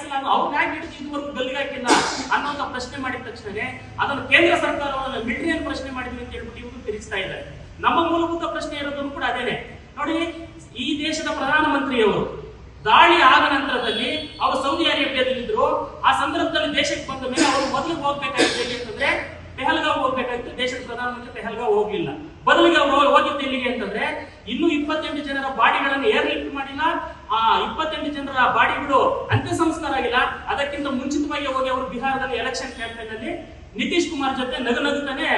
ಅವ್ರು ಹಿಡಿದು ಇದುವರೆಗೂ ಗಲ್ಲಿಗೆ ಹಾಕಿಲ್ಲ ಅನ್ನೋಂಥ ಪ್ರಶ್ನೆ ಮಾಡಿದ ತಕ್ಷಣನೇ ಅದನ್ನು ಕೇಂದ್ರ ಸರ್ಕಾರವನ್ನು ಮಿಲಿಟರಿಯನ್ನು ಪ್ರಶ್ನೆ ಮಾಡಿದ್ವಿ ಅಂತ ಹೇಳ್ಬಿಟ್ಟು ಇವರು ತಿರುಗಿಸ್ತಾ ಇದ್ದಾರೆ. ನಮ್ಮ ಮೂಲಭೂತ ಪ್ರಶ್ನೆ ಇರೋದನ್ನು ಕೂಡ ಅದೇನೆ. ನೋಡಿ, ಈ ದೇಶದ ಪ್ರಧಾನಮಂತ್ರಿಯವರು ದಾಳಿ ಆದ ನಂತರದಲ್ಲಿ ಅವರು ಸೌದಿ ಅರೇಬಿಯಾದಲ್ಲಿದ್ದರು ಆ ಸಂದರ್ಭದಲ್ಲಿ ದೇಶಕ್ಕೆ ಬಂದ ಮೇಲೆ ಅವರು ಮೊದಲಿಗೆ ಹೋಗ್ಬೇಕಾಗಿತ್ತು ಅಂತಂದ್ರೆ ಪೆಹಲ್ಗಾವ್ ಹೋಗ್ಬೇಕಾಗಿತ್ತು. ದೇಶದ ಪ್ರಧಾನಮಂತ್ರಿ ಪೆಹಲ್ಗಾವ್ ಹೋಗ್ಲಿಲ್ಲ. ಬದಲಿಗೆ ಅವರು ಹೋಗಿದ್ದು ಎಲ್ಲಿಗೆ ಅಂತಂದ್ರೆ ಇನ್ನೂ ಇಪ್ಪತ್ತೆಂಟು ಜನರ ಬಾಡಿಗಳನ್ನು ಏರ್ಲಿಫ್ಟ್ ಮಾಡಿಲ್ಲ. ಆ ಇಪ್ಪತ್ತೆಂಟು ಜನರ ಬಾಡಿಗಳು ಅಂತ್ಯ ಸಂಸ್ಕಾರ ಆಗಿಲ್ಲ. ಅದಕ್ಕಿಂತ ಮುಂಚಿತವಾಗಿ ಹೋಗಿ ಅವರು ಬಿಹಾರದಲ್ಲಿ ಎಲೆಕ್ಷನ್ ಕ್ಯಾಂಪೇನ್ ಅಲ್ಲಿ ನಿತೀಶ್ ಕುಮಾರ್ ಜೊತೆ ನಗು ನಗುತ್ತಾನೆ,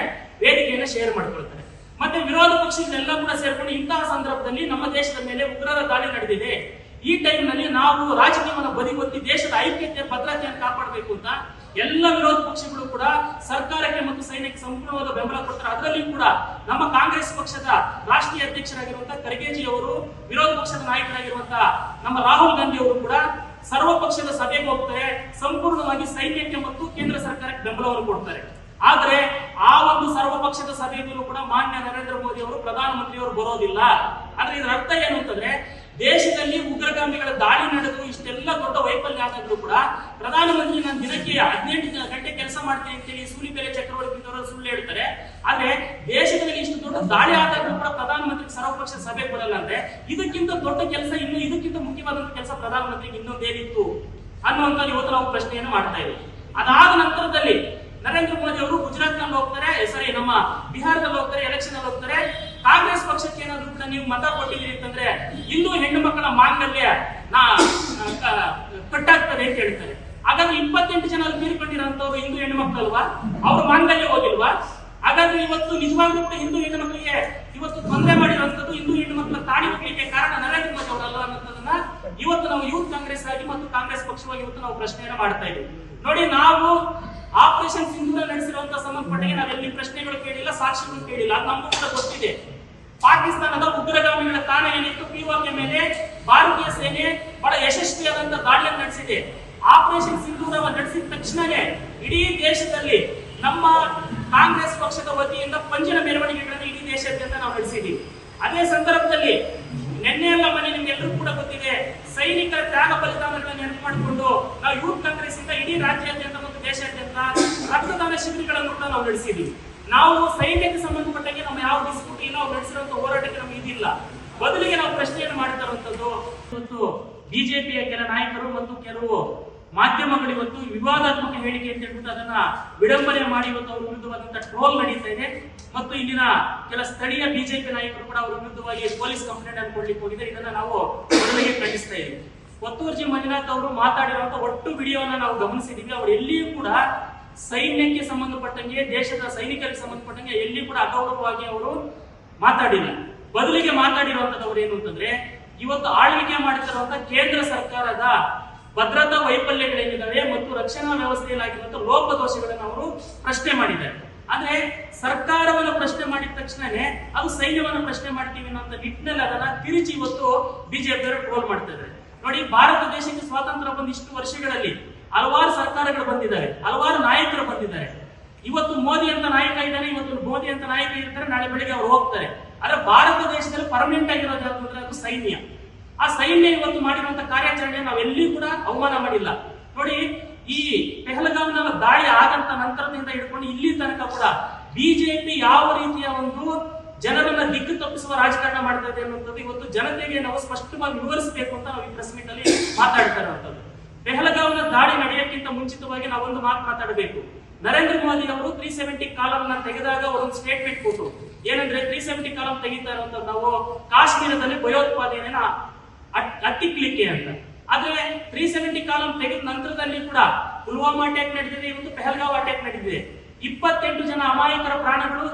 ವೇದಿಕೆಯನ್ನು ಶೇರ್ ಮಾಡ್ಕೊಳ್ತಾರೆ ಮತ್ತೆ ವಿರೋಧ ಪಕ್ಷಗಳೆಲ್ಲ ಕೂಡ ಸೇರ್ಕೊಂಡು ಇಂತಹ ಸಂದರ್ಭದಲ್ಲಿ ನಮ್ಮ ದೇಶದ ಮೇಲೆ ಉಗ್ರರ ದಾಳಿ ನಡೆದಿದೆ. ಈ ಟೈಮ್ನಲ್ಲಿ ನಾವು ರಾಜಕೀಯವನ್ನು ಬದಿಗೊತ್ತಿ ದೇಶದ ಐಕ್ಯತೆ ಭದ್ರತೆಯನ್ನು ಕಾಪಾಡಬೇಕು ಅಂತ ಎಲ್ಲ ವಿರೋಧ ಪಕ್ಷಗಳು ಕೂಡ ಸರ್ಕಾರಕ್ಕೆ ಮತ್ತು ಸೈನ್ಯಕ್ಕೆ ಸಂಪೂರ್ಣವಾದ ಬೆಂಬಲ ಕೊಡ್ತಾರೆ. ಅದರಲ್ಲಿ ಕೂಡ ನಮ್ಮ ಕಾಂಗ್ರೆಸ್ ಪಕ್ಷದ ರಾಷ್ಟ್ರೀಯ ಅಧ್ಯಕ್ಷರಾಗಿರುವಂತಹ ಖರ್ಗೆಜಿ ಅವರು, ವಿರೋಧ ಪಕ್ಷದ ನಾಯಕರಾಗಿರುವಂತಹ ನಮ್ಮ ರಾಹುಲ್ ಗಾಂಧಿ ಅವರು ಕೂಡ ಸರ್ವ ಪಕ್ಷದ ಸಭೆಗೆ ಹೋಗ್ತಾರೆ. ಸಂಪೂರ್ಣವಾಗಿ ಸೈನ್ಯಕ್ಕೆ ಮತ್ತು ಕೇಂದ್ರ ಸರ್ಕಾರಕ್ಕೆ ಬೆಂಬಲವನ್ನು ಕೊಡ್ತಾರೆ. ಆದ್ರೆ ಆ ಒಂದು ಸರ್ವ ಪಕ್ಷದ ಕೂಡ ಮಾನ್ಯ ನರೇಂದ್ರ ಮೋದಿ ಅವರು ಪ್ರಧಾನಮಂತ್ರಿಯವರು ಬರೋದಿಲ್ಲ. ಆದ್ರೆ ಇದರ ಅರ್ಥ ಏನು ಅಂತಂದ್ರೆ ದೇಶದಲ್ಲಿ ಉಗ್ರಗಾಮಿಗಳ ದಾಳಿ ನಡೆದು ಇಷ್ಟೆಲ್ಲ ದೊಡ್ಡ ವೈಫಲ್ಯ ಆದಾಗಲೂ ಕೂಡ ಪ್ರಧಾನಮಂತ್ರಿ ನಾನು ದಿನಕ್ಕೆ ಹದಿನೆಂಟು ಗಂಟೆ ಕೆಲಸ ಮಾಡ್ತೀನಿ ಅಂತೇಳಿ ಸೂಲಿಬೇರೆ ಚಕ್ರವರ್ತಿ ಸುಳ್ಳು ಹೇಳ್ತಾರೆ. ಆದ್ರೆ ದೇಶದಲ್ಲಿ ಇಷ್ಟು ದೊಡ್ಡ ದಾಳಿ ಆದಾಗಲೂ ಕೂಡ ಪ್ರಧಾನಮಂತ್ರಿ ಸರ್ವಪಕ್ಷ ಸಭೆ ಬರಲ್ಲ ಅಂದ್ರೆ ಇದಕ್ಕಿಂತ ದೊಡ್ಡ ಕೆಲಸ ಇನ್ನು ಇದಕ್ಕಿಂತ ಮುಖ್ಯವಾದಂತ ಕೆಲಸ ಪ್ರಧಾನಮಂತ್ರಿಗೆ ಇನ್ನೊಂದೇನಿತ್ತು ಅನ್ನುವಂತ ಇವತ್ತು ನಾವು ಪ್ರಶ್ನೆಯನ್ನು ಮಾಡ್ತಾ ಇದ್ದೀವಿ. ಅದಾದ ನಂತರದಲ್ಲಿ ನರೇಂದ್ರ ಮೋದಿ ಅವರು ಗುಜರಾತ್ನಲ್ಲಿ ಹೋಗ್ತಾರೆ, ಸರಿ ನಮ್ಮ ಬಿಹಾರದಲ್ಲಿ ಹೋಗ್ತಾರೆ ಎಲೆಕ್ಷನ್ ಅಲ್ಲಿ ಹೋಗ್ತಾರೆ. ಕಾಂಗ್ರೆಸ್ ಪಕ್ಷಕ್ಕೆ ಏನಾದ್ರು ಕೂಡ ನೀವು ಮತ ಕೊಟ್ಟಿದ್ದೀರಿ ಅಂತಂದ್ರೆ ಇನ್ನೂ ಹೆಣ್ಣು ಮಕ್ಕಳ ಮಾಂಗಲ್ಯ ನಾ ಕಟ್ಟಾಗ್ತದೆ ಅಂತ ಹೇಳ್ತಾರೆ. ಹಾಗಾದ್ರೆ ಇಪ್ಪತ್ತೆಂಟು ಜನ ತೀರ್ಕೊಂಡಿರೋಂಥವ್ರು ಹಿಂದೂ ಹೆಣ್ಣು ಮಕ್ಕಳಲ್ವಾ? ಅವ್ರ ಮಾಂಗಲ್ಯ ಹೋಗಿಲ್ವಾ? ಹಾಗಾದ್ರೆ ಇವತ್ತು ನಿಜವಾಗ್ಲೂ ಕೂಡ ಹಿಂದೂ ಹೆಣ್ಣು ಮಕ್ಕಳಿಗೆ ಇವತ್ತು ತೊಂದರೆ ಮಾಡಿರುವಂತದ್ದು ಹಿಂದೂ ಹೆಣ್ಣು ಮಕ್ಕಳ ತಾಳಿ ಹೋಗ್ಲಿಕ್ಕೆ ಕಾರಣ ನರೇಂದ್ರ ಮೋದಿ ಅವರಲ್ಲ ಅನ್ನೋದನ್ನ ಇವತ್ತು ನಾವು ಯೂತ್ ಕಾಂಗ್ರೆಸ್ ಆಗಿ ಮತ್ತು ಕಾಂಗ್ರೆಸ್ ಪಕ್ಷವಾಗಿ ಇವತ್ತು ನಾವು ಪ್ರಶ್ನೆಯನ್ನ ಮಾಡ್ತಾ ಇದ್ದೀವಿ. ನೋಡಿ, ನಾವು ಆಪರೇಷನ್ ಸಿಂಧೂರ ನಡೆಸಿರುವಂತ ಸಂಬಂಧಪಟ್ಟಿಗೆ ನಾವೆಲ್ಲಿ ಪ್ರಶ್ನೆಗಳು ಕೇಳಿಲ್ಲ ಸಾಕ್ಷಿಗಳು ಕೇಳಿಲ್ಲ. ನಮಗೂ ಕೂಡ ಪಾಕಿಸ್ತಾನದ ಉಗ್ರಗಾಮಿಗಳ ತಾಣ ಏನಿತ್ತು? ಪಿಒಕೆ ಮೇಲೆ ಭಾರತೀಯ ಸೇನೆ ಬಹಳ ಯಶಸ್ವಿಯಾದಂತಹ ದಾಳಿಯನ್ನು ನಡೆಸಿದೆ. ಆಪರೇಷನ್ ಸಿಂಧೂರ ನಡೆಸಿದ ತಕ್ಷಣವೇ ಇಡೀ ದೇಶದಲ್ಲಿ ನಮ್ಮ ಕಾಂಗ್ರೆಸ್ ಪಕ್ಷದ ವತಿಯಿಂದ ಪಂಜಿನ ಮೆರವಣಿಗೆಗಳನ್ನು ಇಡೀ ದೇಶಾದ್ಯಂತ ನಾವು ನಡೆಸಿದ್ದೀವಿ ಅದೇ ಸಂದರ್ಭದಲ್ಲಿ ನಿನ್ನೆ ಎಲ್ಲ ಮನೆ ನಿಮ್ಗೆಲ್ಲರೂ ಕೂಡ ಗೊತ್ತಿದೆ, ಸೈನಿಕರ ತ್ಯಾಗ ಬಲಿದಾನಗಳನ್ನು ನೆನಪು ಮಾಡಿಕೊಂಡು ನಾವು ಯೂತ್ ಕಾಂಗ್ರೆಸ್ ಇಂದ ಇಡೀ ರಾಜ್ಯಾದ್ಯಂತ ಮತ್ತು ದೇಶಾದ್ಯಂತ ರಕ್ತದಾನ ಶಿಬಿರಗಳನ್ನು ಕೂಡ ನಾವು ನಡೆಸಿದ್ದೀವಿ ನಾವು ಸೈನ್ಯಕ್ಕೆ ಸಂಬಂಧಪಟ್ಟಂಗೆ ನಮ್ಮ ಯಾವ ಡಿಸ್ಪ್ಯೂಟ್ ನಾವು ನಡೆಸಿರುವಂತ ಹೋರಾಟಕ್ಕೆ ನಮ್ಗೆ ಇದಿಲ್ಲ. ಬದಲಿಗೆ ನಾವು ಪ್ರಶ್ನೆಯನ್ನು ಮಾಡ್ತಾ ಇರುವಂತದ್ದು ಇವತ್ತು ಬಿಜೆಪಿಯ ಕೆಲ ನಾಯಕರು ಮತ್ತು ಕೆಲವು ಮಾಧ್ಯಮಗಳು ಇವತ್ತು ವಿವಾದಾತ್ಮಕ ಹೇಳಿಕೆ ಅಂತ ಹೇಳ್ಬಿಟ್ಟು ಅದನ್ನ ವಿಡಂಬನೆ ಮಾಡಿ ಇವತ್ತು ಅವ್ರ ವಿರುದ್ಧವಾದಂತಹ ಟ್ರೋಲ್ ನಡೀತಾ ಇದೆ. ಮತ್ತು ಇಲ್ಲಿನ ಕೆಲ ಸ್ಥಳೀಯ ಬಿಜೆಪಿ ನಾಯಕರು ಕೂಡ ಅವರ ವಿರುದ್ಧವಾಗಿ ಪೊಲೀಸ್ ಕಂಪ್ಲೇಂಟ್ ಅನ್ನು ಕೊಡ್ಲಿಕ್ಕೆ ಹೋಗಿದ್ದಾರೆ. ಇದನ್ನ ನಾವು ಮೊದಲಿಗೆ ಖಂಡಿಸ್ತಾ ಇದ್ದೀವಿ. ಒತ್ತೂರ್ಜಿ ಮಂಜುನಾಥ್ ಅವರು ಮಾತಾಡಿರುವಂತಹ ಒಟ್ಟು ವಿಡಿಯೋನ ನಾವು ಗಮನಿಸಿದೀವಿ ಅವ್ರು ಎಲ್ಲಿಯೂ ಕೂಡ ಸೈನ್ಯಕ್ಕೆ ಸಂಬಂಧಪಟ್ಟಂಗೆ, ದೇಶದ ಸೈನಿಕರಿಗೆ ಸಂಬಂಧಪಟ್ಟಂಗೆ ಎಲ್ಲಿ ಕೂಡ ಅಗೌರವವಾಗಿ ಅವರು ಮಾತಾಡಿಲ್ಲ. ಬದಲಿಗೆ ಮಾತಾಡಿರುವಂತದವ್ರು ಏನು ಅಂತಂದ್ರೆ, ಇವತ್ತು ಆಳ್ವಿಕೆ ಮಾಡುತ್ತಿರುವಂತ ಕೇಂದ್ರ ಸರ್ಕಾರದ ಭದ್ರತಾ ವೈಫಲ್ಯಗಳೇನಿದ್ದಾವೆ ಮತ್ತು ರಕ್ಷಣಾ ವ್ಯವಸ್ಥೆಯಲ್ಲಿ ಆಗಿರುವಂತಹ ಲೋಪದೋಷಗಳನ್ನು ಅವರು ಪ್ರಶ್ನೆ ಮಾಡಿದ್ದಾರೆ. ಆದ್ರೆ ಸರ್ಕಾರವನ್ನು ಪ್ರಶ್ನೆ ಮಾಡಿದ ತಕ್ಷಣನೇ ಅದು ಸೈನ್ಯವನ್ನು ಪ್ರಶ್ನೆ ಮಾಡ್ತೀವಿ ಅನ್ನೋ ನಿಟ್ಟಿನಲ್ಲಿ ಅದನ್ನ ತಿರುಚಿ ಇವತ್ತು ಬಿಜೆಪಿಯವರು ಟ್ರೋಲ್ ಮಾಡ್ತಾ ಇದ್ದಾರೆ. ನೋಡಿ, ಭಾರತ ದೇಶಕ್ಕೆ ಸ್ವಾತಂತ್ರ್ಯ ಬಂದ ಇಷ್ಟು ವರ್ಷಗಳಲ್ಲಿ ಹಲವಾರು ಸರ್ಕಾರಗಳು ಬಂದಿದ್ದಾರೆ, ಹಲವಾರು ನಾಯಕರು ಬಂದಿದ್ದಾರೆ. ಇವತ್ತು ಮೋದಿ ಅಂತ ನಾಯಕ ಇದ್ದಾನೆ, ಇವತ್ತು ಮೋದಿ ಅಂತ ನಾಯಕ ಇರ್ತಾರೆ, ನಾಳೆ ಬೆಳಿಗ್ಗೆ ಅವ್ರು ಹೋಗ್ತಾರೆ. ಆದ್ರೆ ಭಾರತ ದೇಶದಲ್ಲಿ ಪರ್ಮನೆಂಟ್ ಆಗಿರೋದು ಅದು ಸೈನ್ಯ. ಆ ಸೈನ್ಯ ಇವತ್ತು ಮಾಡಿರುವಂತ ಕಾರ್ಯಾಚರಣೆ ನಾವೆಲ್ಲಿಯೂ ಕೂಡ ಅವಮಾನ ಮಾಡಿಲ್ಲ. ನೋಡಿ, ಈ ಪೆಹಲ್ಗಾಮ್ನ ದಾಳಿ ಆದಂತ ನಂತರದಿಂದ ಹಿಡ್ಕೊಂಡು ಇಲ್ಲಿ ತನಕ ಕೂಡ ಬಿಜೆಪಿ ಯಾವ ರೀತಿಯ ಒಂದು ಜನರನ್ನ ದಿಕ್ಕು ತಪ್ಪಿಸುವ ರಾಜಕಾರಣ ಮಾಡ್ತಾ ಇದೆ ಅನ್ನುವಂಥದ್ದು ಇವತ್ತು ಜನತೆಗೆ ನಾವು ಸ್ಪಷ್ಟವಾಗಿ ವಿವರಿಸಬೇಕು ಅಂತ ನಾವು ಈ ಪ್ರೆಸ್ ಮೀಟ್ ಅಲ್ಲಿ ಮಾತಾಡ್ತಾ ಇರುವಂತದ್ದು ಪೆಹಲ್ಗಾವ್ನ ದಾಳಿ ನಡೆಯಕ್ಕಿಂತ ಮುಂಚಿತವಾಗಿ ನಾವೊಂದು ಮಾತು ಮಾತಾಡಬೇಕು. ನರೇಂದ್ರ ಮೋದಿ ಅವರು ತ್ರೀ ಸೆವೆಂಟಿ ಕಾಲಂನ ತೆಗೆದಾಗ ಅವರೊಂದು ಸ್ಟೇಟ್ಮೆಂಟ್ ಕೊಟ್ಟರು ಏನಂದ್ರೆ ತ್ರೀ ಸೆವೆಂಟಿ ಕಾಲಂ ತೆಗಿತಾ ಇರುವಂತ ನಾವು ಕಾಶ್ಮೀರದಲ್ಲಿ ಭಯೋತ್ಪಾದನೆಯನ್ನ ಅಟ್ಟಿಕ್ಲಿಕ್ಕೆ ಅಂತ. ಆದ್ರೆ ತ್ರೀ ಸೆವೆಂಟಿ ಕಾಲಂ ತೆಗೆದ ನಂತರದಲ್ಲಿ ಕೂಡ ಪುಲ್ವಾಮಾ ಅಟ್ಯಾಕ್ ನಡೆದಿದೆ ಇವತ್ತು ಪೆಹಲ್ಗಾವ್ ಅಟ್ಯಾಕ್ ನಡೆದಿದೆ. ಇಪ್ಪತ್ತೆಂಟು ಜನ ಅಮಾಯಕರ ಪ್ರಾಣಗಳು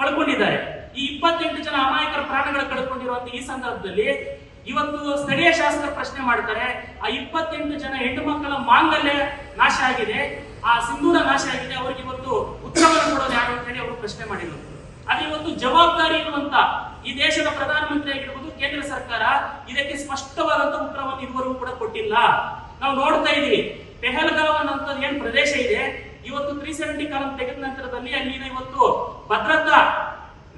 ಕಳ್ಕೊಂಡಿದ್ದಾರೆ. ಈ ಇಪ್ಪತ್ತೆಂಟು ಜನ ಅಮಾಯಕರ ಪ್ರಾಣಗಳು ಕಳ್ಕೊಂಡಿರುವಂತ ಈ ಸಂದರ್ಭದಲ್ಲಿ ಇವತ್ತು ಸ್ಥಳೀಯ ಶಾಸಕರು ಪ್ರಶ್ನೆ ಮಾಡ್ತಾರೆ ಆ ಇಪ್ಪತ್ತೆಂಟು ಜನ ಹೆಣ್ಣು ಮಕ್ಕಳ ಮಾಂಗಲ್ಯ ನಾಶ ಆಗಿದೆ, ಆ ಸಿಂಧೂರ ನಾಶ ಆಗಿದೆ, ಅವರಿಗೆ ಇವತ್ತು ಉತ್ತರವನ್ನು ಕೊಡೋದು ಯಾರು ಅಂತ ಹೇಳಿ ಅವರು ಪ್ರಶ್ನೆ ಮಾಡಿದ್ರು. ಅದು ಇವತ್ತು ಜವಾಬ್ದಾರಿ ಇರುವಂತ ಈ ದೇಶದ ಪ್ರಧಾನಮಂತ್ರಿ ಆಗಿರ್ಬೋದು, ಕೇಂದ್ರ ಸರ್ಕಾರ ಇದಕ್ಕೆ ಸ್ಪಷ್ಟವಾದಂತ ಉತ್ತರವನ್ನು ಇದುವರೆಗೂ ಕೂಡ ಕೊಟ್ಟಿಲ್ಲ. ನಾವು ನೋಡ್ತಾ ಇದೀವಿ ಪೆಹಲ್ಗಾವ್ ಅನ್ನೋ ಏನ್ ಪ್ರದೇಶ ಇದೆ, ಇವತ್ತು ತ್ರೀ ಸೆವೆಂಟಿ ಕಾಲಂ ತೆಗೆದ ನಂತರದಲ್ಲಿ ಅಲ್ಲಿನ ಇವತ್ತು ಭದ್ರತಾ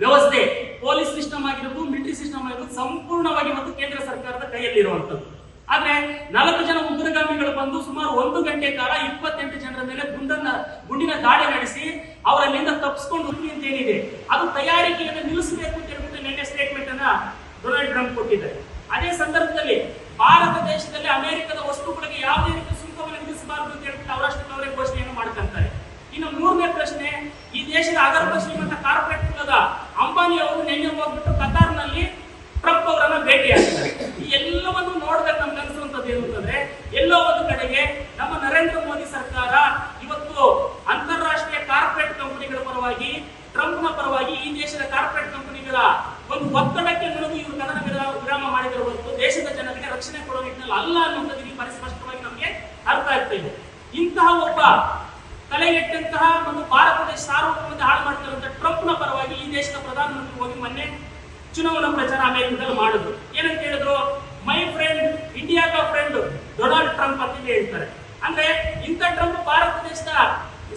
ವ್ಯವಸ್ಥೆ ಪೊಲೀಸ್ ಸಿಸ್ಟಮ್ ಆಗಿರ್ಬೋದು, ಮಿಲಿಟರಿ ಸಿಸ್ಟಮ್ ಆಗಿರ್ಬೋದು, ಸಂಪೂರ್ಣವಾಗಿ ಮತ್ತು ಕೇಂದ್ರ ಸರ್ಕಾರದ ಕೈಯಲ್ಲಿ ಇರುವಂತದ್ದು ಆದ್ರೆ ನಾಲ್ಕು ಜನ ಉಗ್ರಗಾಮಿಗಳು ಬಂದು ಸುಮಾರು ಒಂದು ಗಂಟೆ ಕಾಲ ಇಪ್ಪತ್ತೆಂಟು ಜನರ ಮೇಲೆ ಗುಂಡನ್ನ, ಗುಂಡಿನ ದಾಳಿ ನಡೆಸಿ ಅವರಲ್ಲಿಂದ ತಪ್ಪಿಸ್ಕೊಂಡು ಅಂತ ಏನಿದೆ? ಅದು ತಯಾರಿಕೆಯನ್ನು ನಿಲ್ಲಿಸಬೇಕು ಅಂತ ಹೇಳ್ಬಿಟ್ಟು ನಿನ್ನೆ ಸ್ಟೇಟ್ಮೆಂಟ್ ಅನ್ನ ಡೊನಾಲ್ಡ್ ಟ್ರಂಪ್ ಕೊಟ್ಟಿದ್ದಾರೆ. ಅದೇ ಸಂದರ್ಭದಲ್ಲಿ ಭಾರತ ದೇಶದಲ್ಲಿ ಅಮೆರಿಕದ ವಸ್ತುಗಳಿಗೆ ಯಾವುದೇ ರೀತಿ ಸುಂಕವನ್ನು ವಿಧಿಸಬಾರದು ಅಂತ ಹೇಳ್ಬಿಟ್ಟು ಅವರಷ್ಟಕ್ಕೆ ಅವರೇ ಘೋಷಣೆಯನ್ನು ಮಾಡ್ಕೊಂತಾರೆ. ಇನ್ನು ಮೂರನೇ ಪ್ರಶ್ನೆ, ಈ ದೇಶದ ಅಗರ್ಭ ಶ್ರೀಮಂತ ಕಾರ್ಪೊರೇಟ್ ಕುಲದ ಅಂಬಾನಿ ಅವರು ನಿನ್ನೆ ಹೋಗ್ಬಿಟ್ಟು ಕತಾರ್ನಲ್ಲಿ ಟ್ರಂಪ್ ಅವರನ್ನ ಭೇಟಿಯಾಗಿದ್ದಾರೆ. ಎಲ್ಲವನ್ನು ನೋಡಿದ್ರೆ ನಮ್ಗೆ ಅನ್ಸುವಂತದ್ದು ಏನು ಅಂತಂದ್ರೆ, ಎಲ್ಲೋ ಒಂದು ಕಡೆಗೆ ನಮ್ಮ ನರೇಂದ್ರ ಮೋದಿ ಸರ್ಕಾರ ಇವತ್ತು ಅಂತಾರಾಷ್ಟ್ರೀಯ ಕಾರ್ಪೊರೇಟ್ ಕಂಪನಿಗಳ ಪರವಾಗಿ, ಟ್ರಂಪ್ನ ಪರವಾಗಿ ಈ ದೇಶದ ಕಾರ್ಪೊರೇಟ್ ಕಂಪನಿಗಳ ಒಂದು ಒತ್ತಡಕ್ಕೆ ನಡೆದು ಇವರು ಕನ್ನಡ ವಿರಾ- ವಿರಾಮ ಮಾಡಿದರೆ ಹೊರತು ದೇಶದ ಜನರಿಗೆ ರಕ್ಷಣೆ ಕೊಡುವ ನಿಟ್ಟಿನಲ್ಲಿ ಅಲ್ಲ ಅನ್ನುವಂಥದ್ದು ಪರಿಸ್ಪಷ್ಟವಾಗಿ ನಮಗೆ ಅರ್ಥ ಆಗ್ತಾ ಇದೆ. ಇಂತಹ ಒಬ್ಬ ತಲೆಗೆಟ್ಟಂತಹ ಒಂದು ಭಾರತ ದೇಶ ಸಾರ್ವಭೌಮತೆ ಹಾಳು ಮಾಡ್ತಿರುವಂತಹ ಟ್ರಂಪ್ನ ಪರವಾಗಿ ಈ ದೇಶದ ಪ್ರಧಾನಮಂತ್ರಿ ಹೋಗಿ ಮೊನ್ನೆ ಚುನಾವಣಾ ಪ್ರಚಾರ ಅಮೆರಿಕದಲ್ಲಿ ಮಾಡಿದ್ರು. ಏನಂತ ಹೇಳಿದ್ರು? ಮೈ ಫ್ರೆಂಡ್ ಇಂಡಿಯಾದ ಫ್ರೆಂಡ್ ಡೊನಾಲ್ಡ್ ಟ್ರಂಪ್ ಅಂತ ಹೇಳ್ತಾರೆ. ಅಂದ್ರೆ ಇಂಥ ಟ್ರಂಪ್ ಭಾರತ ದೇಶದ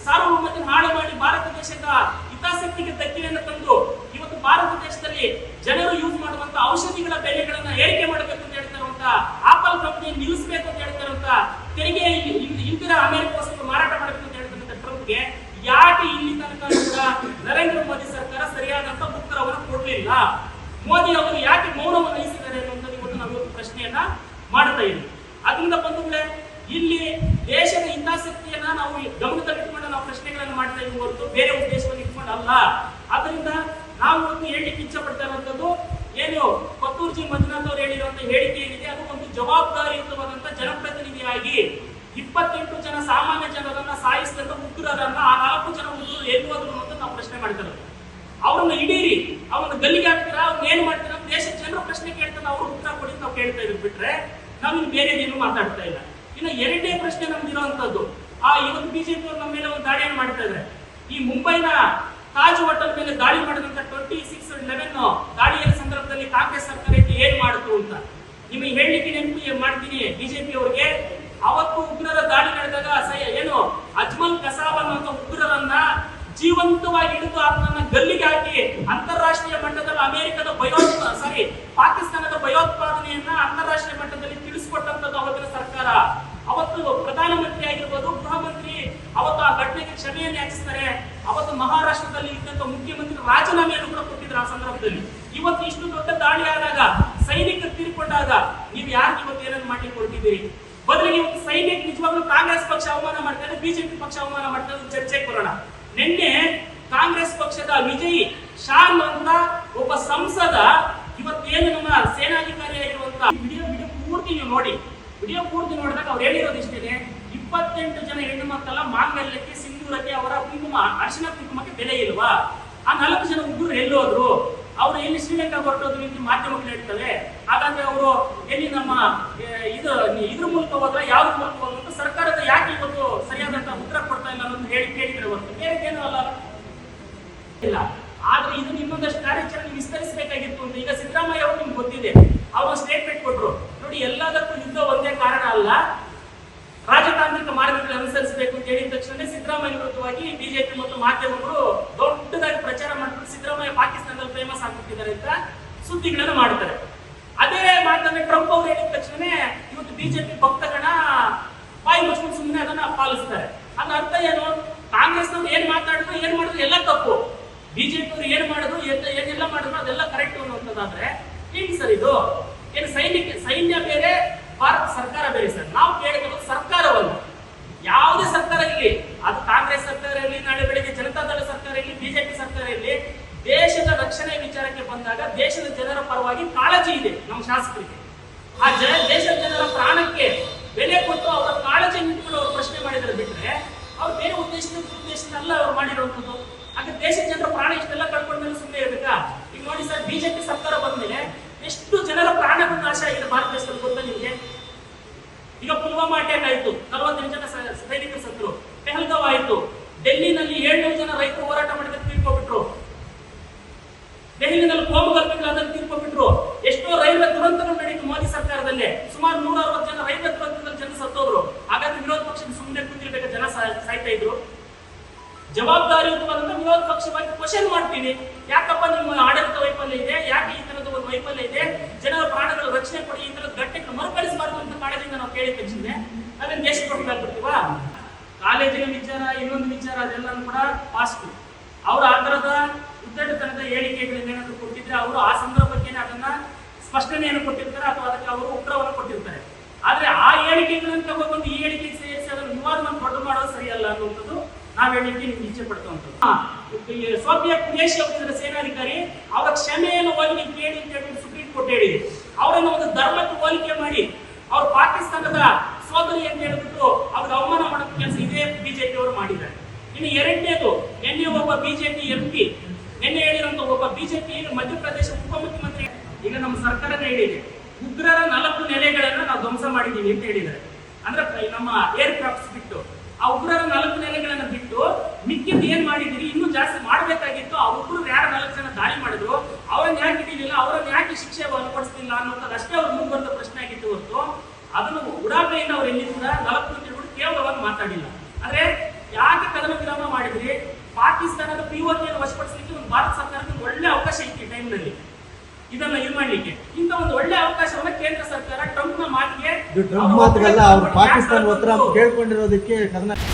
ಸಾರ್ವಭೌಮತೆ ಹಾಳು ಮಾಡಿ ಭಾರತ ದೇಶದ ಹಿತಾಸಕ್ತಿಗೆ ಧಕ್ಕೆಯನ್ನು ತಂದು ಇವತ್ತು ಭಾರತ ದೇಶದಲ್ಲಿ ಜನರು ಯೂಸ್ ಮಾಡುವಂತ ಔಷಧಿಗಳ ಬೆಲೆಗಳನ್ನ ಏರಿಕೆ ಮಾಡಬೇಕು ಅಂತ ಹೇಳ್ತಾರಂತ ಆಪಲ್ ಕಂಪನಿ ನಿಲ್ಲಿಸಬೇಕು ಅಂತ ಹೇಳ್ತಾರಂತ ತೆರಿಗೆ ಇಂದಿನ ಅಮೆರಿಕ ವಸ್ತುಗಳು ಮಾರಾಟ ಮಾಡಬೇಕು ಅಂತ ಟ್ರಂಪ್ಗೆ ಯಾಕೆ ಇಲ್ಲಿ ತನಕ ನರೇಂದ್ರ ಮೋದಿ ಸರ್ಕಾರ ಸರಿಯಾದಂತ ಉತ್ತರವನ್ನು ಕೊಡಲಿಲ್ಲ? ಮೋದಿ ಅವರು ಯಾಕೆ ಮೌನ ವಹಿಸಿದ್ದಾರೆ ಅನ್ನುವಂಥದ್ದು ಇವತ್ತು ನಾವು ಪ್ರಶ್ನೆಯನ್ನ ಮಾಡ್ತಾ ಇದ್ದೀವಿ. ಅದರಿಂದ ಬಂಧುಗಳೇ ಇಲ್ಲಿ ದೇಶದ ಹಿತಾಸಕ್ತಿಯನ್ನ ನಾವು ಗಮನದಲ್ಲಿಟ್ಕೊಂಡು ನಾವು ಪ್ರಶ್ನೆಗಳನ್ನು ಮಾಡ್ತಾ ಇದ್ದೀವಿ ಹೊರತು ಬೇರೆ ಉದ್ದೇಶವನ್ನು ಇಟ್ಕೊಂಡು ಅಲ್ಲ ಅದರಿಂದ ನಾವು ಇವತ್ತು ಹೇಳಲಿಕ್ಕೆ ಇಚ್ಛೆ ಪಡ್ತಾ ಇರುವಂತದ್ದು ಏನು ಕೊತ್ತೂರ್ಜಿ ಮಂಜುನಾಥ್ ಅವರು ಹೇಳಿರುವಂತ ಹೇಳಿಕೆ ಏನಿದೆ? ಅದು ಒಂದು ಜವಾಬ್ದಾರಿಯುತವಾದಂತ ಜನಪ್ರತಿನಿಧಿಯಾಗಿ ಇಪ್ಪತ್ತೆಂಟು ಜನ ಸಾಮಾನ್ಯ ಜನರನ್ನ ಸಾಯಿಸಿದಂತ ಉಗ್ರರನ್ನ ಆ ನಾಲ್ಕು ಜನ ಮುಗ್ಧರು ಏನು ಹೋದ್ರು ಅಂತ ನಾವು ಪ್ರಶ್ನೆ ಮಾಡ್ತಾರೆ. ಅವ್ರನ್ನ ಇಡೀರಿ ಅವ್ರನ್ನ ಗಲ್ಲಿಗೆ ಹಾಕ್ತೀರಾ, ಅವ್ರನ್ನ ಏನ್ ಮಾಡ್ತೀರಾ ದೇಶ ಜನರ ಪ್ರಶ್ನೆ ಕೇಳ್ತಾರೆ, ಅವ್ರು ಉತ್ತರ ಕೊಡಿ ನಾವು ಕೇಳ್ತಾ ಇದ್ವಿ ಬಿಟ್ರೆ ನಮ್ಗೆ ಬೇರೆ ಏನು ಮಾತಾಡ್ತಾ ಇಲ್ಲ. ಇನ್ನು ಎರಡನೇ ಪ್ರಶ್ನೆ ನಮ್ದು ಇರುವಂತದ್ದು ಆ, ಇವತ್ತು ಬಿಜೆಪಿ ಅವ್ರ ನಮ್ಮ ಮೇಲೆ ಒಂದು ದಾಳಿಯನ್ನು ಮಾಡ್ತಾ ಇದ್ದಾರೆ ಈ ಮುಂಬೈನ ತಾಜ್ ಹೋಟೆಲ್ ಮೇಲೆ ದಾಳಿ ಮಾಡಿದಂತ ಟ್ವೆಂಟಿ ಸಿಕ್ಸ್ ಲೆವೆನ್ ದಾಳಿಯ ಸಂದರ್ಭದಲ್ಲಿ ಕಾಂಗ್ರೆಸ್ ಸರ್ಕಾರ ಏನು ಏನ್ ಮಾಡುತ್ತು ಅಂತ. ನಿಮಗೆ ಹೇಳಲಿಕ್ಕೆ ನೆನಪು ಮಾಡ್ತೀನಿ ಬಿಜೆಪಿ ಅವರಿಗೆ. ಅವತ್ತು ಉಗ್ರರ ದಾಳಿ ನಡೆದಾಗ ಅಸಹ್ಯ. ಏನು? ಅಜ್ಮಲ್ ಕಸಾಬ್ ಅನ್ನುವಂತ ಉಗ್ರರನ್ನ ಜೀವಂತವಾಗಿ ಹಿಡಿದು ಆತನನ್ನ ಗಲ್ಲಿಗೆ ಹಾಕಿ ಅಂತಾರಾಷ್ಟ್ರೀಯ ಮಟ್ಟದಲ್ಲಿ ಅಮೆರಿಕದ ಭಯೋತ್ಪ ಸಾರಿ ಪಾಕಿಸ್ತಾನದ ಭಯೋತ್ಪಾದನೆಯನ್ನ ಅಂತಾರಾಷ್ಟ್ರೀಯ ಮಟ್ಟದಲ್ಲಿ ತಿಳಿಸಿಕೊಟ್ಟಂತದ್ದು ಅವತ್ತಿನ ಸರ್ಕಾರ. ಅವತ್ತು ಪ್ರಧಾನಮಂತ್ರಿ ಆಗಿರ್ಬೋದು ಗೃಹ ಮಂತ್ರಿ ಅವತ್ತು ಆ ಘಟನೆಗೆ ಕ್ಷಮೆಯನ್ನು ಯಾಚಿಸ್ತಾರೆ. ಅವತ್ತು ಮಹಾರಾಷ್ಟ್ರದಲ್ಲಿ ಇದ್ದಂತ ಮುಖ್ಯಮಂತ್ರಿ ರಾಜೀನಾಮೆಯನ್ನು ಕೂಡ ಕೊಟ್ಟಿದ್ರು ಆ ಸಂದರ್ಭದಲ್ಲಿ. ಇವತ್ತು ಇಷ್ಟು ದೊಡ್ಡ ದಾಳಿ ಆದಾಗ, ಸೈನಿಕರು ತೀರ್ಕೊಂಡಾಗ, ನೀವು ಯಾರು ಇವತ್ತು ಏನನ್ನು ಮಾಡ್ಲಿಕ್ಕೆ ಹೊರಟಿದ್ದೀರಿ? ಬದಲಿಗೆ ಇವತ್ತು ಸೈನಿಕ ನಿಜವಾಗ್ಲೂ ಕಾಂಗ್ರೆಸ್ ಪಕ್ಷ ಅವಮಾನ ಮಾಡ್ತಾರೆ ಬಿಜೆಪಿ ಪಕ್ಷ ಅವಮಾನ ಮಾಡ್ತಾ ಅದು ಚರ್ಚೆಗೆ ಬರೋಣ ನಿನ್ನೆ ಕಾಂಗ್ರೆಸ್ ಪಕ್ಷದ ವಿಜಯಿ ಶಾನ್ ಅಂತ ಒಬ್ಬ ಸಂಸದ ಇವತ್ತೇನು ನಮ್ಮ ಸೇನಾಧಿಕಾರಿ ಆಗಿರುವಂತ ವಿಡಿಯೋ ವಿಡಿಯೋ ಪೂರ್ತಿ ನೀವು ನೋಡಿ. ವಿಡಿಯೋ ಪೂರ್ತಿ ನೋಡಿದಾಗ ಅವ್ರು ಹೇಳಿರೋದು ಇಷ್ಟೇನೆ, ಇಪ್ಪತ್ತೆಂಟು ಜನ ಹೆಣ್ಣು ಮಕ್ಕಳ ಮಾಂಗಲ್ಯಕ್ಕೆ ಸಿಂಧೂರಕ್ಕೆ ಅವರ ಕುಂಕುಮ, ಅರಿಶಿನ ಕುಂಕುಮಕ್ಕೆ ಬೆಲೆ ಇಲ್ವಾ? ಆ ನಾಲ್ಕು ಜನ ಹುಡುಗರು ಎಲ್ಲೋದ್ರು ಅವ್ರು ಎಲ್ಲಿ ಶ್ರೀಲಂಕಾ ಹೊರಟೋದ್ರು ಇಲ್ಲಿ ಮಾಧ್ಯಮಗಳು ಹೇಳ್ತವೆ ಹಾಗಾದ್ರೆ ಅವರು ಎಲ್ಲಿ ನಮ್ಮ ಇದು, ಇದ್ರ ಮೂಲಕ ಹೋದ್ರೆ ಯಾವ ಮೂಲಕ ಹೋದ್ರು ಅಂತ ಸರ್ಕಾರದ ಯಾಕೆ ಇವತ್ತು ಸರಿಯಾದಂತ ಉತ್ತರ ಕೊಡ್ತಾ ಇಲ್ಲ ಅನ್ನೋದು ಹೇಳಿ ಕೇಳಿದ್ರೆ ಹೊರತು ಬೇರೆ ಏನೂ ಅಲ್ಲ. ಇಲ್ಲ. ಆದ್ರೆ ಇದನ್ನ ಇನ್ನೊಂದಷ್ಟು ಕಾರ್ಯಾಚರಣೆ ವಿಸ್ತರಿಸಬೇಕಾಗಿತ್ತು ಅಂತ ಈಗ ಸಿದ್ದರಾಮಯ್ಯ ಅವರು ನಿಮ್ಗೆ ಗೊತ್ತಿದೆ. ಅವರು ಸ್ಟೇಟ್ಮೆಂಟ್ ಕೊಟ್ರು. ನೋಡಿ, ಎಲ್ಲದಕ್ಕೂ ಯುದ್ಧ ಒಂದೇ ಕಾರಣ ಅಲ್ಲ. ರಾಜತಾಂತ್ರಿಕ ಮಾರ್ಗಗಳನ್ನು ಅನುಸರಿಸಬೇಕು ಅಂತ ಹೇಳಿದ ತಕ್ಷಣ ಸಿದ್ದರಾಮಯ್ಯ ವಿರುದ್ಧವಾಗಿ ಬಿಜೆಪಿ ಮತ್ತು ಮಾಧ್ಯಮಗಳು ದೊಡ್ಡದಾಗಿ ಪ್ರಚಾರ ಮಾಡ್ಬಿಟ್ಟು ಸಿದ್ದರಾಮಯ್ಯ ಪಾಕಿಸ್ತಾನದಲ್ಲಿ ಫೇಮಸ್ ಆಗ್ಬಿಟ್ಟಿದ್ದಾರೆ ಅಂತ ಸುದ್ದಿಗಳನ್ನು ಮಾಡ್ತಾರೆ ಅದೇ ಮಾತನ್ನ ಟ್ರಂಪ್ ಅವರು ಹೇಳಿದ ತಕ್ಷಣ ಇವತ್ತು ಬಿಜೆಪಿ ಭಕ್ತಗಣ ಬಾಯಿ ಮುಚ್ಕೊಂಡು ಸುಮ್ಮನೆ ಅದನ್ನ ಪಾಲಿಸ್ತಾರೆ. ಅದ್ರ ಅರ್ಥ ಏನು? ಕಾಂಗ್ರೆಸ್ನವ್ರು ಏನ್ ಮಾತಾಡಿದ್ರು, ಏನ್ ಮಾಡಿದ್ರು ಎಲ್ಲ ತಪ್ಪು. ಬಿಜೆಪಿ ಅವರು ಏನ್ ಮಾಡಿದ್ರು ಏನೆಲ್ಲ ಮಾಡಿದ್ರು ಅದೆಲ್ಲ ಕರೆಕ್ಟ್ ಅನ್ನುವಂಥದ್ದಾದ್ರೆ ಹೆಂಗ್ ಸರ್ ಇದು? ಏನು ಸೈನಿಕ ಸೈನ್ಯ ಬೇರೆ, ಭಾರತ ಸರ್ಕಾರ ಬೇರೆ ಸರ್. ನಾವು ಕೇಳಿರೋದು ಸರ್ಕಾರವನ್ನು ಯಾವುದೇ ಸರ್ಕಾರ ಇರಲಿ ಅದು ಕಾಂಗ್ರೆಸ್ ಸರ್ಕಾರ ಇರಲಿ, ನಾಳೆ ಬೆಳಿಗ್ಗೆ ಬಿಜೆಪಿ ಸರ್ಕಾರ ಇರಲಿ ದೇಶದ ರಕ್ಷಣೆ ವಿಚಾರಕ್ಕೆ ಬಂದಾಗ ದೇಶದ ಜನರ ಪರವಾಗಿ ಕಾಳಜಿ ಇದೆ ನಮ್ಮ ಶಾಸಕರಿಗೆ. ಆ ಜನ ದೇಶದ ಜನರ ಪ್ರಾಣಕ್ಕೆ ಬೆಲೆ ಕೊಟ್ಟು ಅವರ ಕಾಳಜಿ ಇಟ್ಕೊಂಡು ಅವರು ಪ್ರಶ್ನೆ ಮಾಡಿದ್ರೆ ಬಿಟ್ರೆ ಅವ್ರು ಬೇರೆ ಉದ್ದೇಶದ ಉದ್ದೇಶದಿಂದ ಅಲ್ಲ ಅವ್ರು ಮಾಡಿರುವಂಥದ್ದು ಹಾಗೆ ದೇಶದ ಜನರ ಪ್ರಾಣ ಇಷ್ಟೆಲ್ಲ ಕಳ್ಕೊಂಡ್ಮೇಲೆ ಸುಮ್ಮನೆ ಇರ್ಬೇಕಾ? ಈಗ ನೋಡಿ ಸರ್, ಬಿಜೆಪಿ ಸರ್ಕಾರ ಬಂದ್ಮೇಲೆ ಎಷ್ಟು ಜನರ ಪ್ರಾಣಗಳು ನಾಶ ಆಗಿದೆ ಭಾರತ ದೇಶದಲ್ಲಿ ಗೊತ್ತಾ ನಿಮಗೆ? ಈಗ ಪುಲ್ವಾಮಾ ಅಟ್ಯಾಕ್ ಆಯಿತು. ನಲವತ್ತೆಂಟು ಜನ ಸೈನಿಕರು ಸತ್ರು ಪೆಹಲ್ಗಾವ್ ಆಯಿತು. ಡೆಲ್ಲಿನಲ್ಲಿ ಏಳ್ನೂರು ಜನ ರೈತರು ಹೋರಾಟ ಮಾಡಿದ್ರೆ ತೀರ್ಕೊಬಿಟ್ರು ದೆಹಲಿನಲ್ಲಿ ಕೋಮುಗಲ್ಭೆಗಳಾದಲ್ಲಿ ತೀರ್ಕೊಬಿಟ್ರು ಎಷ್ಟೋ ರೈಲ್ವೆ ದುರಂತಗಳು ನಡೀತು ಮೋದಿ ಸರ್ಕಾರದಲ್ಲೇ ಸುಮಾರು ನೂರ ಅರವತ್ತು ಜನ ರೈಲ್ವೆ ದುರಂತದಲ್ಲಿ ಜನ ಸತ್ತೋದ್ರು ಹಾಗಾದ್ರೆ ವಿರೋಧ ಪಕ್ಷದ ಸುಮ್ಮನೆ ಕೂತಿರ್ಬೇಕು ಜನ ಸಾ- ಸಾಯ್ತಾ ಇದ್ರು ಜವಾಬ್ದಾರಿಯುತವಾದಂತ ವಿರೋಧ ಪಕ್ಷವಾಗಿ ಕ್ವಶನ್ ಮಾಡ್ತೀನಿ ಯಾಕಪ್ಪ ನಿಮ್ಮ ಆಡಳಿತ ವೈಫಲ್ಯ ಇದೆ ಯಾಕೆ ಈ ತರದ ಒಂದು ವೈಫಲ್ಯ ಇದೆ ಜನರ ಪ್ರಾಣಗಳ ರಕ್ಷಣೆ ಕೊಡಿ ಈ ತರದ ಘಟನೆ ಅದನ್ನ ಮರುಕಳಿಸಬಾರ್ದು ಅಂತ ಕಾಳಜಿಯಿಂದ ನಾವು ಕೇಳಿದ ತಕ್ಷಣ ನಾವೇನು ದೇಶ ಕೊಡ್ಬೇಕಾಗ್ಬಿಡ್ತೀವಾ ಕಾಲೇಜಿನ ವಿಚಾರ, ಇನ್ನೊಂದು ವಿಚಾರ, ಅದೆಲ್ಲನೂ ಕೂಡ ಪಾಸ್ಟ್ ಅವರು ಆ ಥರದ ಉದ್ದಟತನದ ಹೇಳಿಕೆಗಳನ್ನ ಏನಾದ್ರು ಕೊಟ್ಟಿದ್ರೆ ಅವರು ಆ ಸಂದರ್ಭಕ್ಕೆ ಅದನ್ನ ಸ್ಪಷ್ಟನೆಯನ್ನು ಕೊಟ್ಟಿರ್ತಾರೆ ಅಥವಾ ಅದಕ್ಕೆ ಅವರು ಉತ್ತರವನ್ನು ಕೊಟ್ಟಿರ್ತಾರೆ. ಆದ್ರೆ ಆ ಹೇಳಿಕೆಗಳನ್ನು ತಗೊಂಡ್ಬಂದು ಈ ಹೇಳಿಕೆಗೆ ಸೇರಿಸಿ ಅದನ್ನು ವಿವಾದವನ್ನು ದೊಡ್ಡ ಮಾಡೋದು ಸರಿಯಲ್ಲ ಅನ್ನುವಂಥದ್ದು ನಾವ್ ಹೇಳಲಿಕ್ಕೆ ನಿಮ್ಗೆ ಇಚ್ಛೆ ಪಡ್ತುವಂಥದ್ದು ಸೋಫಿಯಾ ಕುರೇಶಿ ಅವರ ಸೇನಾಧಿಕಾರಿ, ಅವರ ಕ್ಷಮೆಯನ್ನು ಹೋಗಿ ಕೇಳಿ ಅಂತ ಹೇಳಿ ಸುಪ್ರೀಂ ಕೋರ್ಟ್ ಹೇಳಿದೆ ಅವರನ್ನು ಒಂದು ಧರ್ಮಕ್ಕೆ ಹೋಲಿಕೆ ಮಾಡಿ, ಅವ್ರು ಪಾಕಿಸ್ತಾನದ ಸೋದರಿ ಅಂತ ಹೇಳ್ಬಿಟ್ಟು ಅವ್ರಿಗೆ ಅವಮಾನ ಮಾಡೋ ಕೆಲಸ ಇದೇ ಬಿಜೆಪಿ ಅವರು ಮಾಡಿದ್ದಾರೆ. ಇನ್ನು ಎರಡನೇದು, ನಿನ್ನೆ ಒಬ್ಬ ಬಿಜೆಪಿ ಎಂ ಪಿ ನಿನ್ನೆ ಹೇಳಿರುವಂತ ಒಬ್ಬ ಬಿಜೆಪಿ ಮಧ್ಯಪ್ರದೇಶ ಉಪಮುಖ್ಯಮಂತ್ರಿ. ಈಗ ನಮ್ಮ ಸರ್ಕಾರನೇ ಹೇಳಿದೆ, ಉಗ್ರರ ನಾಲ್ಕು ನೆಲೆಗಳನ್ನ ನಾವು ಧ್ವಂಸ ಮಾಡಿದೀವಿ ಅಂತ ಹೇಳಿದ್ದಾರೆ. ಅಂದ್ರೆ ನಮ್ಮ ಏರ್ ಕ್ರಾಫ್ಟ್ಸ್ ಬಿಟ್ಟು, ಆ ಉಗ್ರರ ನಾಲ್ಕು ನೆಲೆಗಳನ್ನ ಬಿಟ್ಟು ಮಿಕ್ಕಿದ್ದು ಏನ್ ಮಾಡಿದಿರಿ ಇನ್ನೂ ಜಾಸ್ತಿ ಮಾಡ್ಬೇಕಾಗಿತ್ತು, ಆ ಉಗ್ರರು ಯಾರು ನಾಲ್ಕು ಜನ ದಾಳಿ ಮಾಡಿದ್ರು, ಅವ್ರನ್ನ ಯಾಕೆ ಹಿಡಿಲಿಲ್ಲ, ಅವ್ರನ್ನ ಯಾಕೆ ಶಿಕ್ಷೆ ಅನುಪಡಿಸ್ತಿಲ್ಲ ಅನ್ನೋದು ಅಷ್ಟೇ ಅವ್ರ ಮುಂದುವರೆದ ಪ್ರಶ್ನೆ ಆಗಿತ್ತು ಹೊರತು. ಅದನ್ನು ಉಡಾಪೆಯಿಂದ ಅವ್ರು ಎಲ್ಲಿಂದ ಅಂತ ಹೇಳ್ಬಿಟ್ಟು ಕೇವಲವಾಗಿ ಮಾತಾಡಿಲ್ಲ. ಅಂದ್ರೆ ಯಾಕೆ ಕದನ ವಿರಾಮ ಮಾಡಿದ್ರಿ? ಪಾಕಿಸ್ತಾನದ ಪಿಒಕೆಯನ್ನು ವಶಪಡಿಸಲಿಕ್ಕೆ ಒಂದು ಭಾರತ ಸರ್ಕಾರಕ್ಕೆ ಒಳ್ಳೆ ಅವಕಾಶ ಇತ್ತು ಈ ಟೈಮ್ನಲ್ಲಿ ಇದನ್ನ ಇದು ಮಾಡಲಿಕ್ಕೆ. ಇಂಥ ಒಂದು ಒಳ್ಳೆ ಅವಕಾಶವನ್ನ ಕೇಂದ್ರ ಸರ್ಕಾರ ಮಾತಿಗೆ ಟ್ರಂಪ್ ಮಾತುಗಲ್ಲ ಅವ್ರು ಪಾಕಿಸ್ತಾನ ಕೇಳ್ಕೊಂಡಿರೋದಕ್ಕೆ ಕರ್ನಾಟಕ